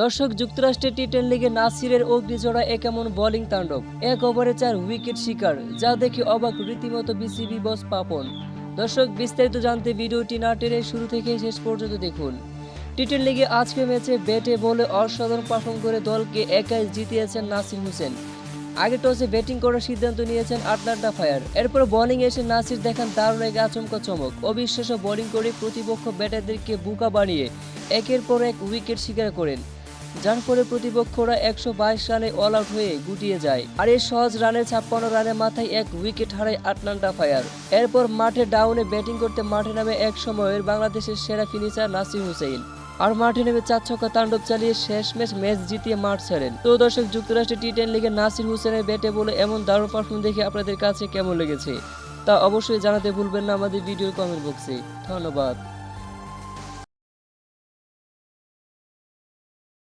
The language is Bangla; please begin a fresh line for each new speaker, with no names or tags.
দর্শক, যুক্তরাষ্ট্রের টি টেন লিগে নাসিরের অগ্নিজোড়া এ কেমন বোলিং তাণ্ডব? এক ওভারে চার উইকেট শিকার, যা দেখে অবাক রীতিমতো বিসিবি বস পাপন। দর্শক, বিস্তারিত জানতে ভিডিওটি না টেনে শুরু থেকে শেষ পর্যন্ত দেখুন। টি টেন লিগে আজকে ম্যাচে ব্যাটে বলে অসাধারণ পারফর্ম করে দলকে একাই জিতিয়েছেন নাসির হোসেন। আগে টসে ব্যাটিং করার সিদ্ধান্ত নিয়েছেন আটলান্টা ফায়ার। এরপর বোলিং এসে নাসির দেখান দারুণ এক আচমকা চমক অবিশ্বাস্য বোলিং করে প্রতিপক্ষ ব্যাটারদেরকে বুকা বানিয়ে একের পর এক উইকেট শিকার করেন, যার ফলে প্রতিপক্ষরা একশো বাইশ রানে অল আউট হয়ে গুটিয়ে যায়। আর এই সহজ রানে ছাপ্পান্ন রানের মাথায় এক উইকেট হারায় আটলান্টা ফায়ার। এরপর মাঠে ডাউনে ব্যাটিং করতে মাঠে নামে এক সময়ের বাংলাদেশের সেরা ফিনিশার নাসির হুসেইন। আর মাঠে নেমে চার ছক্কা তাণ্ডব চালিয়ে শেষ ম্যাচ ম্যাচ জিতিয়ে মাঠ ছাড়েন। তো দর্শক, যুক্তরাষ্ট্রের টি টেন লিগে নাসির হুসেনের ব্যাটে বলে এমন দারুণ পারফর্ম দেখে আপনাদের কাছে কেমন লেগেছে? তা অবশ্যই জানাতে ভুলবেন না আমাদের ভিডিওর কমেন্ট বক্সে ধন্যবাদ।